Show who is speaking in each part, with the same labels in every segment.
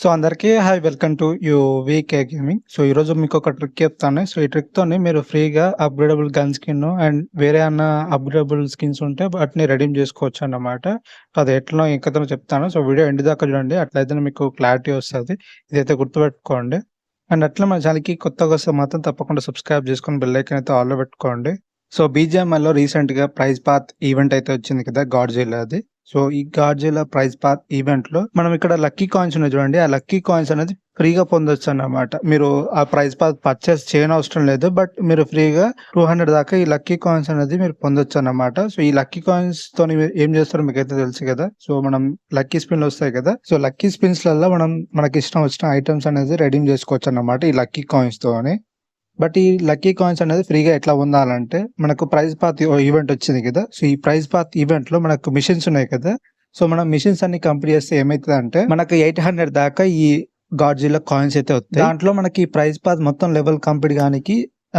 Speaker 1: So అందరికీ hi welcome to U VK gaming. So ఈరోజు మీకు ఒక ట్రిక్ చెప్తాను. సో ఈ ట్రిక్ తోని మీరు ఫ్రీగా అప్గ్రేడబుల్ గన్ స్కిన్ అండ్ వేరే అన్న అప్గ్రేడబుల్ స్కిన్స్ ఉంటే వాటిని రెడీమ్ చేసుకోవచ్చు అన్నమాట. అది ఎట్లా ఇంకా చెప్తాను. సో వీడియో ఎండ్ దాకా చూడండి. అట్లయితే మీకు క్లారిటీ వస్తుంది. ఇదైతే గుర్తుపెట్టుకోండి. అండ్ అట్లా మన ఛానల్కి కొత్తగా వస్తే మాత్రం తప్పకుండా సబ్స్క్రైబ్ చేసుకొని బెల్ ఐకన్ అయితే ఆల్లో పెట్టుకోండి. సో బీజిఎంఐలో రీసెంట్గా ప్రైజ్ పాత్ ఈవెంట్ అయితే వచ్చింది కదా గాడ్జిల్లా అది సో ఈ గాడ్జిల్లా ప్రైజ్ పాత్ ఈవెంట్లో మనం ఇక్కడ లక్కీ కాయిన్స్ ఉన్నాయి చూడండి. ఆ లక్కీ కాయిన్స్ అనేది ఫ్రీగా పొందొచ్చు అన్నమాట మీరు ఆ ప్రైజ్ పాత్ పర్చేస్ చేయని అవసరం లేదు. బట్ మీరు ఫ్రీగా టూ హండ్రెడ్ దాకా ఈ లక్కీ కాయిన్స్ అనేది మీరు పొందొచ్చు అన్నమాట సో ఈ లక్కీ కాయిన్స్తో ఏం చేస్తారో మీకు అయితే తెలుసు కదా. సో మనం లక్కీ స్పిన్లు వస్తాయి కదా. సో లక్కీ స్పిన్స్లలో మనం మనకి ఇష్టం వచ్చిన ఐటమ్స్ అనేది రెడీమ్ చేసుకోవచ్చు అన్నమాట ఈ లక్కీ కాయిన్స్ తోని. బట్ ఈ లక్కీ కాయిన్స్ అనేది ఫ్రీగా ఎట్లా పొందాలంటే మనకు ప్రైజ్ పాత్ ఈవెంట్ వచ్చింది కదా. సో ఈ ప్రైజ్ పాత్ ఈవెంట్లో మనకు మిషన్స్ ఉన్నాయి కదా. సో మనం మిషన్స్ అన్ని కంప్లీట్ చేస్తే ఏమైతుంది అంటే మనకు ఎయిట్ హండ్రెడ్ దాకా ఈ గాడ్జిల్లా కాయిన్స్ అయితే వస్తాయి. దాంట్లో మనకి ప్రైజ్ పాత్ మొత్తం లెవెల్ కంప్లీట్ కానీ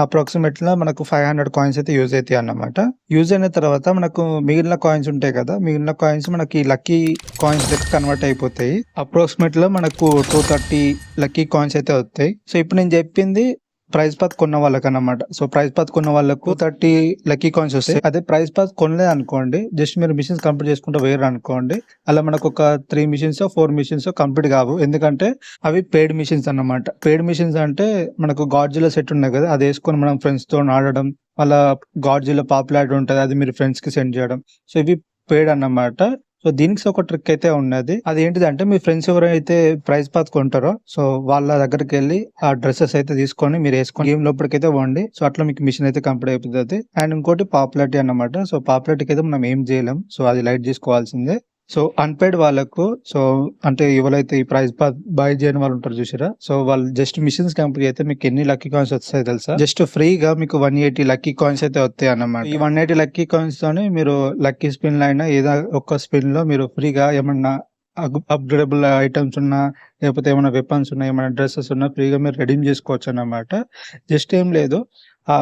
Speaker 1: అప్రాక్సిమేట్ మనకు ఫైవ్ హండ్రెడ్ కాయిన్స్ అయితే యూజ్ అవుతాయి అన్నమాట. యూజ్ అయిన తర్వాత మనకు మిగిలిన కాయిన్స్ ఉంటాయి కదా. మిగిలిన కాయిన్స్ మనకి లక్కీ కాయిన్స్ లెక్క కన్వర్ట్ అయిపోతాయి. అప్రాక్సిమేట్లో మనకు టూ థర్టీ లక్కీ కాయిన్స్ అయితే వస్తాయి. సో ఇప్పుడు నేను చెప్పింది ప్రైజ్ పాత్ కొన్న వాళ్ళకి అన్నమాట సో ప్రైజ్ పాత్ కొన్న వాళ్ళకు థర్టీ లక్కీ కాయిన్స్ వస్తాయి. అదే ప్రైజ్ పాత్ కొనలేదు అనుకోండి జస్ట్ మీరు మిషన్స్ కంప్లీట్ చేసుకుంటే వేరు అనుకోండి అలా మనకు ఒక three missions four missions complete కావు. ఎందుకంటే అవి పెయిడ్ మిషన్స్ అన్నమాట. పెయిడ్ మిషన్స్ అంటే మనకు గాడ్జిలో సెట్ ఉన్నాయి కదా అది వేసుకొని మనం ఫ్రెండ్స్తో ఆడడం వాళ్ళ గాడ్జిలో పాపులారిటీ ఉంటుంది అది మీరు ఫ్రెండ్స్కి సెండ్ చేయడం. సో ఇవి పెయిడ్ అన్నమాట. సో దీనికి ఒక ట్రిక్ అయితే ఉన్నది. అది ఏంటిది అంటే మీ ఫ్రెండ్స్ ఎవరైతే ప్రైజ్ పాత్ కొంటారో సో వాళ్ళ దగ్గరికి వెళ్ళి ఆ డ్రెస్సెస్ అయితే తీసుకొని మీరు వేసుకొని గేమ్ లోపలికైతే వండి సో అట్లా మీకు మిషన్ అయితే కంప్లీట్ అయిపోతుంది. అండ్ ఇంకోటి పాపులారిటీ అన్నమాట. సో పాపులారిటీకి అయితే మనం ఏం చేయలేం. సో అది లైట్ చేసుకోవాల్సిందే. సో అన్పెయిడ్ వాళ్ళకు సో అంటే ఎవరైతే ఈ ప్రైజ్ బై చేయని వాళ్ళు ఉంటారు చూసారా? సో వాళ్ళు జస్ట్ మిషన్స్ కంపెనీ అయితే మీకు ఎన్ని లక్కీ కాయిన్స్ వస్తాయి తెలుసా? జస్ట్ ఫ్రీగా మీకు వన్ ఎయిటీ లక్కీ కాయిన్స్ అయితే వస్తాయి అన్నమాట. ఈ వన్ ఎయిటీ లక్కీ కాయిన్స్ తోని మీరు లక్కీ స్పిన్ అయినా ఏదో ఒక్క స్పిన్లో మీరు ఫ్రీగా ఏమన్నా అప్గ్రేడబుల్ ఐటమ్స్ ఉన్నా లేకపోతే ఏమైనా వెపన్స్ ఉన్నా ఏమైనా డ్రెస్సెస్ ఉన్నా ఫ్రీగా మీరు రెడీమ్ చేసుకోవచ్చు అన్నమాట. జస్ట్ ఏం లేదు. ఆ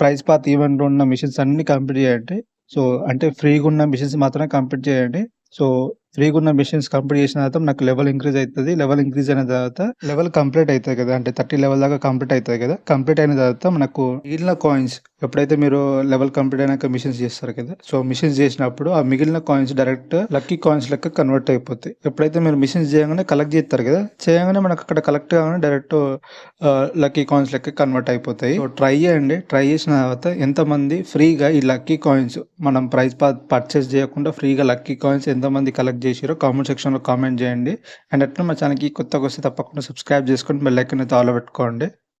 Speaker 1: ప్రైస్ పాత్ ఈవెంట్ ఉన్న మిషన్స్ అన్ని కంప్లీట్ చేయండి. సో అంటే ఫ్రీగా ఉన్న మిషన్స్ మాత్రమే కంప్లీట్ చేయండి. సో ఫ్రీగా ఉన్న మిషన్స్ కంప్లీట్ చేసిన తర్వాత నాకు లెవెల్ ఇంక్రీజ్ అవుతుంది. లెవెల్ ఇంక్రీజ్ అయిన తర్వాత లెవెల్ కంప్లీట్ అవుతుంది కదా. అంటే థర్టీ లెవెల్ దాకా కంప్లీట్ అవుతుంది కదా. కంప్లీట్ అయిన తర్వాత మనకు మిగిలిన కాయిన్స్ ఎప్పుడైతే మీరు లెవెల్ కంప్లీట్ అయినాక మిషన్స్ చేస్తారు కదా. సో మిషన్స్ చేసినప్పుడు ఆ మిగిలిన కాయిన్స్ డైరెక్ట్ లక్కీ కాయిన్స్ లెక్క కన్వర్ట్ అయిపోతాయి. ఎప్పుడైతే మీరు మిషన్స్ చేయగానే కలెక్ట్ చేస్తారు కదా. చేయగానే మనకు అక్కడ కలెక్ట్ కాగానే డైరెక్ట్ లక్కీ కాయిన్స్ లెక్క కన్వర్ట్ అయిపోతాయి. సో ట్రై చేయండి. ట్రై చేసిన తర్వాత ఎంతమంది ఫ్రీగా ఈ లక్కీ కాయిన్స్ మనం ప్రైస్ పర్చేస్ చేయకుండా ఫ్రీగా లక్కీ కాయిన్స్ ఎంతమంది కలెక్ట్ చేసారో కామెంట్ సెక్షన్లో కామెంట్ చేయండి. అండ్ అట్లా మా ఛానల్కి కొత్తగా వస్తే తప్పకుండా సబ్స్క్రైబ్ చేసుకొని బెల్ ఐకన్ అయితే ఆలో పెట్టుకోండి.